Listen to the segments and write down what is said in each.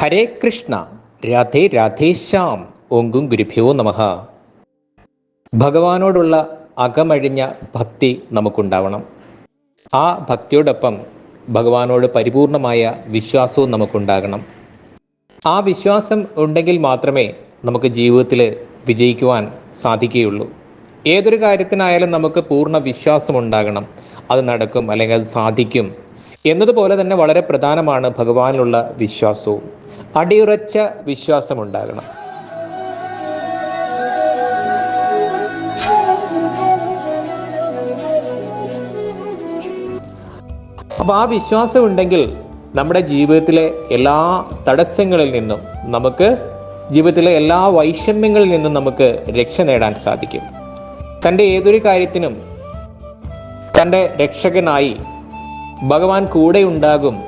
ഹരേ കൃഷ്ണ രാധേ രാധേശ്യാം ഓങ്കും ഗുരുഭ്യോ നമ. ഭഗവാനോടുള്ള അകമഴിഞ്ഞ ഭക്തി നമുക്കുണ്ടാവണം. ആ ഭക്തിയോടൊപ്പം ഭഗവാനോട് പരിപൂർണമായ വിശ്വാസവും നമുക്കുണ്ടാകണം. ആ വിശ്വാസം ഉണ്ടെങ്കിൽ മാത്രമേ നമുക്ക് ജീവിതത്തിൽ വിജയിക്കുവാൻ സാധിക്കുകയുള്ളൂ. ഏതൊരു കാര്യത്തിനായാലും നമുക്ക് പൂർണ വിശ്വാസം ഉണ്ടാകണം. അത് നടക്കും അല്ലെങ്കിൽ അത് സാധിക്കും. എന്നതുപോലെ തന്നെ വളരെ പ്രധാനമാണ് ഭഗവാനിലുള്ള വിശ്വാസവും. അടിയുറച്ച വിശ്വാസമുണ്ടാകണം. അപ്പോൾ ആ വിശ്വാസം ഉണ്ടെങ്കിൽ നമ്മുടെ ജീവിതത്തിലെ എല്ലാ തടസ്സങ്ങളിൽ നിന്നും നമുക്ക് ജീവിതത്തിലെ എല്ലാ വൈഷമ്യങ്ങളിൽ നിന്നും നമുക്ക് രക്ഷ നേടാൻ സാധിക്കും. തന്റെ ഏതൊരു കാര്യത്തിനും തന്റെ രക്ഷകനായി ഭഗവാൻ കൂടെ ഉണ്ടാകും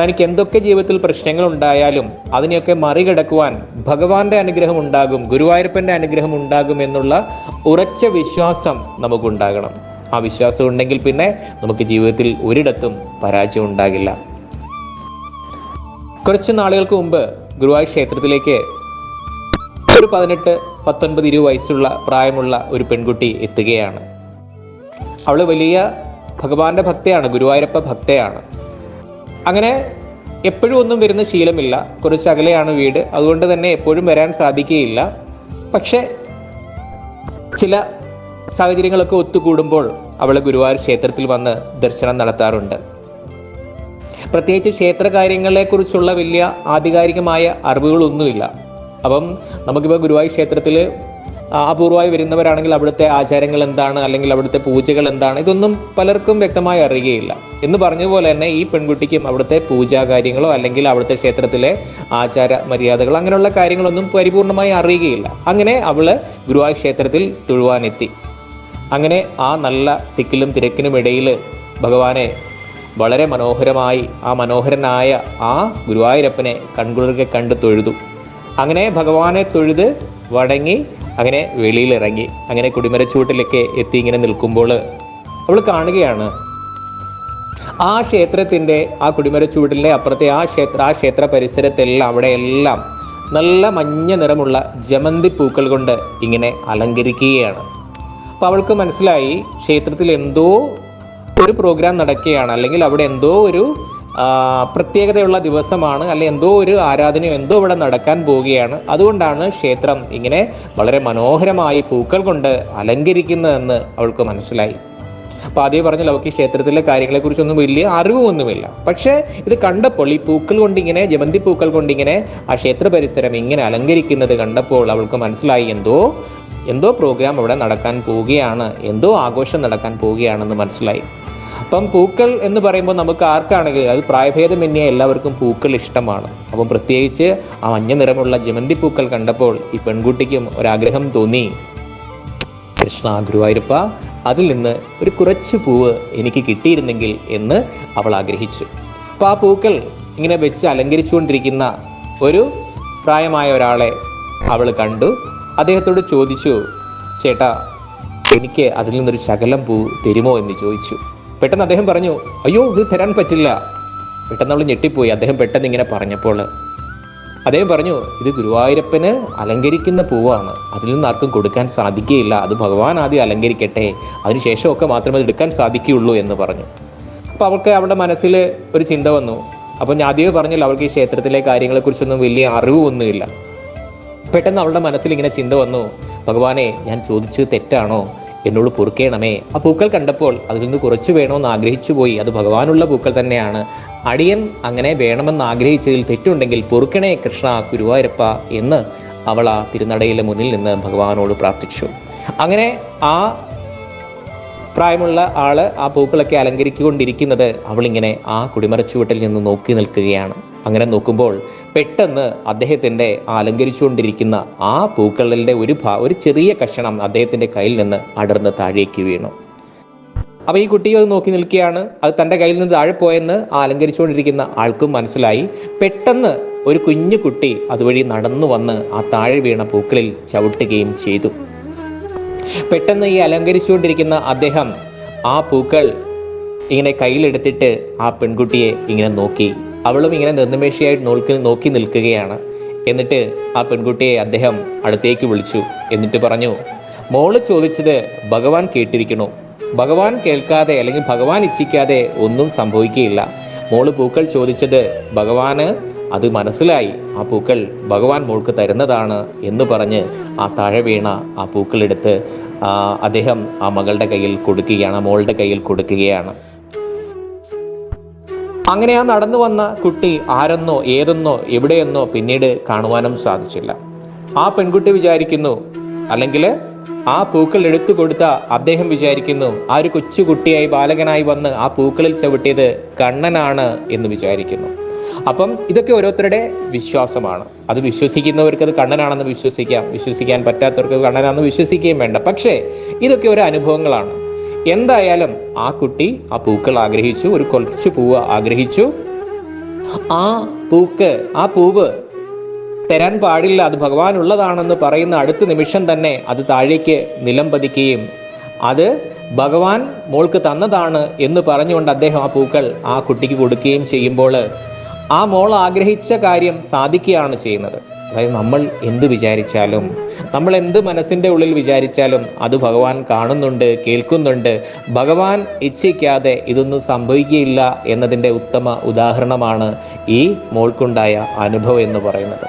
തനിക്ക് എന്തൊക്കെ ജീവിതത്തിൽ പ്രശ്നങ്ങൾ ഉണ്ടായാലും അതിനെയൊക്കെ മറികടക്കുവാൻ ഭഗവാന്റെ അനുഗ്രഹം ഉണ്ടാകും ഗുരുവായൂരപ്പന്റെ അനുഗ്രഹം ഉണ്ടാകും എന്നുള്ള ഉറച്ച വിശ്വാസം നമുക്കുണ്ടാകണം. ആ വിശ്വാസം ഉണ്ടെങ്കിൽ പിന്നെ നമുക്ക് ജീവിതത്തിൽ ഒരിടത്തും പരാജയം ഉണ്ടാകില്ല. കുറച്ച് നാളുകൾക്ക് മുമ്പ് ഗുരുവായൂർ ക്ഷേത്രത്തിലേക്ക് ഒരു പതിനെട്ട് പത്തൊൻപത് ഇരുപത് വയസ്സുള്ള പ്രായമുള്ള ഒരു പെൺകുട്ടി എത്തുകയാണ്. അവൾ വലിയ ഭഗവാന്റെ ഭക്തയാണ് ഗുരുവായൂരപ്പ ഭക്തയാണ്. അങ്ങനെ എപ്പോഴും ഒന്നും വരുന്ന ശീലമില്ല. കുറച്ച് അകലെയാണ് വീട്. അതുകൊണ്ട് തന്നെ എപ്പോഴും വരാൻ സാധിക്കുകയില്ല. പക്ഷേ ചില സാഹചര്യങ്ങളൊക്കെ ഒത്തുകൂടുമ്പോൾ അവൾ ഗുരുവായൂർ ക്ഷേത്രത്തിൽ വന്ന് ദർശനം നടത്താറുണ്ട്. പ്രത്യേകിച്ച് ക്ഷേത്ര കാര്യങ്ങളെക്കുറിച്ചുള്ള വലിയ ആധികാരികമായ അറിവുകളൊന്നുമില്ല. അപ്പം നമുക്കിപ്പോൾ ഗുരുവായൂർ ക്ഷേത്രത്തിൽ അപൂർവമായി വരുന്നവരാണെങ്കിൽ അവിടുത്തെ ആചാരങ്ങൾ എന്താണ്? അല്ലെങ്കിൽ അവിടുത്തെ പൂജകൾ എന്താണ്? ഇതൊന്നും പലർക്കും വ്യക്തമായി അറിയുകയില്ല. എന്ന് പറഞ്ഞതുപോലെ തന്നെ ഈ പെൺകുട്ടിക്കും അവിടുത്തെ പൂജാ കാര്യങ്ങളോ അല്ലെങ്കിൽ അവിടുത്തെ ക്ഷേത്രത്തിലെ ആചാര മര്യാദകളോ അങ്ങനെയുള്ള കാര്യങ്ങളൊന്നും പരിപൂർണമായി അറിയുകയില്ല. അങ്ങനെ അവൾ ഗുരുവായൂർ ക്ഷേത്രത്തിൽ തുഴുവാനെത്തി. അങ്ങനെ ആ നല്ല തിക്കിലും തിരക്കിനും ഇടയിൽ ഭഗവാനെ വളരെ മനോഹരമായി ആ മനോഹരനായ ആ ഗുരുവായൂരപ്പനെ കൺകുളിർക്കെ കണ്ട് തൊഴുതു. അങ്ങനെ ഭഗവാനെ തൊഴുത് വടങ്ങി അങ്ങനെ വെളിയിലിറങ്ങി. അങ്ങനെ കുടിമരച്ചൂട്ടിലൊക്കെ എത്തി ഇങ്ങനെ നിൽക്കുമ്പോൾ അവൾ കാണുകയാണ്. ആ ക്ഷേത്രത്തിന്റെ ആ കുടിമരച്ചുവട്ടിലെ അപ്പുറത്തെ ആ ക്ഷേത്ര ആ ക്ഷേത്ര പരിസരത്തെല്ലാം അവിടെയെല്ലാം നല്ല മഞ്ഞ നിറമുള്ള ജമന്തി പൂക്കൾ കൊണ്ട് ഇങ്ങനെ അലങ്കരിക്കുകയാണ്. അപ്പോൾ അവൾക്ക് മനസ്സിലായി ക്ഷേത്രത്തിൽ എന്തോ ഒരു പ്രോഗ്രാം നടക്കുകയാണ്. അല്ലെങ്കിൽ അവിടെ എന്തോ ഒരു പ്രത്യേകതയുള്ള ദിവസമാണ് അല്ലെ എന്തോ ഒരു ആരാധനയോ എന്തോ ഇവിടെ നടക്കാൻ പോവുകയാണ്. അതുകൊണ്ടാണ് ക്ഷേത്രം ഇങ്ങനെ വളരെ മനോഹരമായി പൂക്കൾ കൊണ്ട് അലങ്കരിക്കുന്നതെന്ന് അവൾക്ക് മനസ്സിലായി. അപ്പോൾ ആദ്യം പറഞ്ഞ ഈ ക്ഷേത്രത്തിലെ കാര്യങ്ങളെക്കുറിച്ചൊന്നും വലിയ അറിവൊന്നുമില്ല. പക്ഷേ ഇത് കണ്ടപ്പോൾ ഈ പൂക്കൾ കൊണ്ടിങ്ങനെ ജമന്തി പൂക്കൾ കൊണ്ടിങ്ങനെ ആ ക്ഷേത്ര പരിസരം ഇങ്ങനെ അലങ്കരിക്കുന്നത് കണ്ടപ്പോൾ അവൾക്ക് മനസ്സിലായി എന്തോ എന്തോ പ്രോഗ്രാം അവിടെ നടക്കാൻ പോവുകയാണ് എന്തോ ആഘോഷം നടക്കാൻ പോവുകയാണെന്ന് മനസ്സിലായി. അപ്പം പൂക്കൾ എന്ന് പറയുമ്പോൾ നമുക്ക് ആർക്കാണെങ്കിലും അത് പ്രായഭേദമന്യേ എല്ലാവർക്കും പൂക്കൾ ഇഷ്ടമാണ്. അപ്പം പ്രത്യേകിച്ച് ആ മഞ്ഞ നിറമുള്ള ജമന്തി പൂക്കൾ കണ്ടപ്പോൾ ഈ പെൺകുട്ടിക്കും ഒരാഗ്രഹം തോന്നി. കൃഷ്ണ ഗുരുവായൂരപ്പ അതിൽ നിന്ന് ഒരു കുറച്ച് പൂവ് എനിക്ക് കിട്ടിയിരുന്നെങ്കിൽ എന്ന് അവൾ ആഗ്രഹിച്ചു. അപ്പോൾ ആ പൂക്കൾ ഇങ്ങനെ വെച്ച് അലങ്കരിച്ചുകൊണ്ടിരിക്കുന്ന ഒരു പ്രായമായ ഒരാളെ അവൾ കണ്ടു. അദ്ദേഹത്തോട് ചോദിച്ചു ചേട്ടാ എനിക്ക് അതിൽ നിന്നൊരു ശകലം പൂ തരുമോ? എന്ന് ചോദിച്ചു. പെട്ടെന്ന് അദ്ദേഹം പറഞ്ഞു അയ്യോ ഇത് തരാൻ പറ്റില്ല. പെട്ടെന്ന് അവൾ ഞെട്ടിപ്പോയി. അദ്ദേഹം പെട്ടെന്ന് ഇങ്ങനെ പറഞ്ഞപ്പോൾ അദ്ദേഹം പറഞ്ഞു ഇത് ഗുരുവായൂരപ്പന് അലങ്കരിക്കുന്ന പൂവാണ്. അതിൽ നിന്ന് ആർക്കും കൊടുക്കാൻ സാധിക്കുകയില്ല. അത് ഭഗവാൻ ആദ്യം അലങ്കരിക്കട്ടെ. അതിനുശേഷമൊക്കെ മാത്രമേ അത് എടുക്കാൻ സാധിക്കുകയുള്ളൂ എന്ന് പറഞ്ഞു. അപ്പോൾ അവൾക്ക് അവളുടെ മനസ്സിൽ ഒരു ചിന്ത വന്നു. അപ്പോൾ ഞാൻ ആദ്യമേ പറഞ്ഞല്ലോ അവൾക്ക് ഈ ക്ഷേത്രത്തിലെ കാര്യങ്ങളെക്കുറിച്ചൊന്നും വലിയ അറിവൊന്നുമില്ല. പെട്ടെന്ന് അവളുടെ മനസ്സിൽ ഇങ്ങനെ ചിന്ത വന്നു. ഭഗവാനെ ഞാൻ ചോദിച്ചത് തെറ്റാണോ? എന്നോട് പൊറുക്കേണമേ. ആ പൂക്കൾ കണ്ടപ്പോൾ അതിൽ നിന്ന് കുറച്ച് വേണമെന്ന് ആഗ്രഹിച്ചു പോയി. അത് ഭഗവാനുള്ള പൂക്കൾ തന്നെയാണ്. അടിയൻ അങ്ങനെ വേണമെന്ന് ആഗ്രഹിച്ചതിൽ തെറ്റുണ്ടെങ്കിൽ പൊറുക്കണേ കൃഷ്ണ ഗുരുവായൂരപ്പ എന്ന് അവൾ ആ തിരുനടയിലെ മുന്നിൽ നിന്ന് ഭഗവാനോട് പ്രാർത്ഥിച്ചു. അങ്ങനെ ആ പ്രായമുള്ള ആൾ ആ പൂക്കളൊക്കെ അലങ്കരിച്ചുകൊണ്ടിരിക്കുന്നത് അവളിങ്ങനെ ആ കുടിമറച്ചുവട്ടിൽ നിന്ന് നോക്കി നിൽക്കുകയാണ്. അങ്ങനെ നോക്കുമ്പോൾ പെട്ടെന്ന് അദ്ദേഹത്തിന്റെ അലങ്കരിച്ചുകൊണ്ടിരിക്കുന്ന ആ പൂക്കളുടെ ഒരു ഭാ ഒരു ചെറിയ കഷണം അദ്ദേഹത്തിന്റെ കയ്യിൽ നിന്ന് അടർന്ന് താഴേക്ക് വീണു. അപ്പോൾ ഈ കുട്ടി അത് നോക്കി നിൽക്കുകയാണ്. അത് തന്റെ കയ്യിൽ നിന്ന് താഴെ പോയെന്ന് ആ അലങ്കരിച്ചുകൊണ്ടിരിക്കുന്ന ആൾക്കും മനസ്സിലായി. പെട്ടെന്ന് ഒരു കുഞ്ഞു കുട്ടി അതുവഴി നടന്നു വന്ന് ആ താഴെ വീണ പൂക്കളിൽ ചവിട്ടുകയും ചെയ്തു. പെട്ടെന്ന് ഈ അലങ്കരിച്ചുകൊണ്ടിരിക്കുന്ന അദ്ദേഹം ആ പൂക്കൾ ഇങ്ങനെ കയ്യിലെടുത്തിട്ട് ആ പെൺകുട്ടിയെ ഇങ്ങനെ നോക്കി. അവളും ഇങ്ങനെ നിർനിമേഷയായിട്ട് നോക്കി നോക്കി നിൽക്കുകയാണ്. എന്നിട്ട് ആ പെൺകുട്ടിയെ അദ്ദേഹം അടുത്തേക്ക് വിളിച്ചു. എന്നിട്ട് പറഞ്ഞു മോൾ ചോദിച്ചത് ഭഗവാൻ കേട്ടിരിക്കണു? ഭഗവാൻ കേൾക്കാതെ അല്ലെങ്കിൽ ഭഗവാൻ ഇച്ഛിക്കാതെ ഒന്നും സംഭവിക്കുകയില്ല. മോൾ പൂക്കൾ ചോദിച്ചത് ഭഗവാന് അത് മനസ്സിലായി. ആ പൂക്കൾ ഭഗവാൻ മോൾക്ക് തരുന്നതാണ് എന്ന് പറഞ്ഞ് ആ താഴെ വീണ ആ പൂക്കളെടുത്ത് അദ്ദേഹം ആ മകളുടെ കയ്യിൽ കൊടുക്കുകയാണ് മോളുടെ കയ്യിൽ കൊടുക്കുകയാണ്. അങ്ങനെ ആ നടന്നു വന്ന കുട്ടി ആരെന്നോ ഏതെന്നോ എവിടെയെന്നോ പിന്നീട് കാണുവാനും സാധിച്ചില്ല. ആ പെൺകുട്ടി വിചാരിക്കുന്നു അല്ലെങ്കിൽ ആ പൂക്കൾ എടുത്തു കൊടുത്ത അദ്ദേഹം വിചാരിക്കുന്നു ആ ഒരു കൊച്ചു കുട്ടിയായി ബാലകനായി വന്ന് ആ പൂക്കളിൽ ചവിട്ടിയത് കണ്ണനാണ് എന്ന് വിചാരിക്കുന്നു. അപ്പം ഇതൊക്കെ ഓരോരുത്തരുടെ വിശ്വാസമാണ്. അത് വിശ്വസിക്കുന്നവർക്ക് അത് കണ്ണനാണെന്ന് വിശ്വസിക്കാം. വിശ്വസിക്കാൻ പറ്റാത്തവർക്ക് കണ്ണനാണെന്ന് വിശ്വസിക്കുകയും വേണ്ട. പക്ഷേ ഇതൊക്കെ ഒരു അനുഭവങ്ങളാണ്. എന്തായാലും ആ കുട്ടി ആ പൂക്കൾ ആഗ്രഹിച്ചു ഒരു കുറച്ച് പൂവ് ആഗ്രഹിച്ചു. ആ പൂക്ക് ആ പൂവ് തരാൻ പാടില്ല അത് ഭഗവാൻ ഉള്ളതാണെന്ന് പറയുന്ന അടുത്ത നിമിഷം തന്നെ അത് താഴേക്ക് നിലം പതിക്കുകയും അത് ഭഗവാൻ മോൾക്ക് തന്നതാണ് എന്ന് പറഞ്ഞുകൊണ്ട് അദ്ദേഹം ആ പൂക്കൾ ആ കുട്ടിക്ക് കൊടുക്കുകയും ചെയ്യുമ്പോൾ ആ മോൾ ആഗ്രഹിച്ച കാര്യം സാധിക്കുകയാണ് ചെയ്യുന്നത്. അതായത് നമ്മൾ എന്ത് വിചാരിച്ചാലും നമ്മൾ എന്ത് മനസ്സിന്റെ ഉള്ളിൽ വിചാരിച്ചാലും അത് ഭഗവാൻ കാണുന്നുണ്ട് കേൾക്കുന്നുണ്ട്. ഭഗവാൻ ഇച്ഛിക്കാതെ ഇതൊന്നും സംഭവിക്കുകയില്ല എന്നതിന്റെ ഉത്തമ ഉദാഹരണമാണ് ഈ മോൾക്കുണ്ടായ അനുഭവം എന്ന് പറയുന്നത്.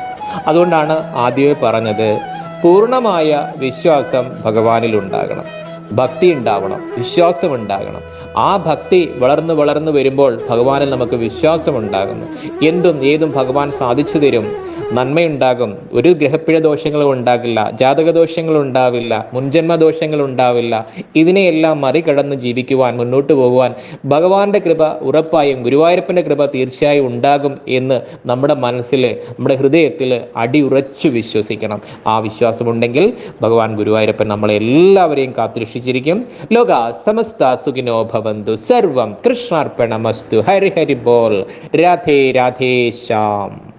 അതുകൊണ്ടാണ് ആദ്യമേ പറഞ്ഞത് പൂർണമായ വിശ്വാസം ഭഗവാനിൽ ഉണ്ടാകണം ഭക്തി ഉണ്ടാവണം വിശ്വാസം ഉണ്ടാകണം ആ ഭക്തി വളർന്നു വളർന്നു വരുമ്പോൾ ഭഗവാനിൽ നമുക്ക് വിശ്വാസം ഉണ്ടാകുന്നു എന്തും ഏതും ഭഗവാൻ സാധിച്ചു തരും. നന്മയുണ്ടാകും. ഒരു ഗ്രഹപ്പിഴ ദോഷങ്ങളും ഉണ്ടാകില്ല ജാതക ദോഷങ്ങൾ ഉണ്ടാവില്ല മുൻജന്മ ദോഷങ്ങൾ ഉണ്ടാവില്ല ഇതിനെയെല്ലാം മറികടന്ന് ജീവിക്കുവാൻ മുന്നോട്ട് പോകുവാൻ ഭഗവാന്റെ കൃപ ഉറപ്പായും ഗുരുവായൂരപ്പന്റെ കൃപ തീർച്ചയായും ഉണ്ടാകും എന്ന് നമ്മുടെ മനസ്സിൽ നമ്മുടെ ഹൃദയത്തിൽ അടിയുറച്ചു വിശ്വസിക്കണം. ആ വിശ്വാസമുണ്ടെങ്കിൽ ഭഗവാൻ ഗുരുവായൂരപ്പൻ നമ്മളെ എല്ലാവരെയും കാത്തുരക്ഷിച്ചിരിക്കും. ലോക സമസ്ത സുഖിനോ ഭവന്തു. സർവം കൃഷ്ണാർപ്പണമസ്തു. ഹരി ഹരി ബോൾ. രാധേ രാധേ ശ്യാം.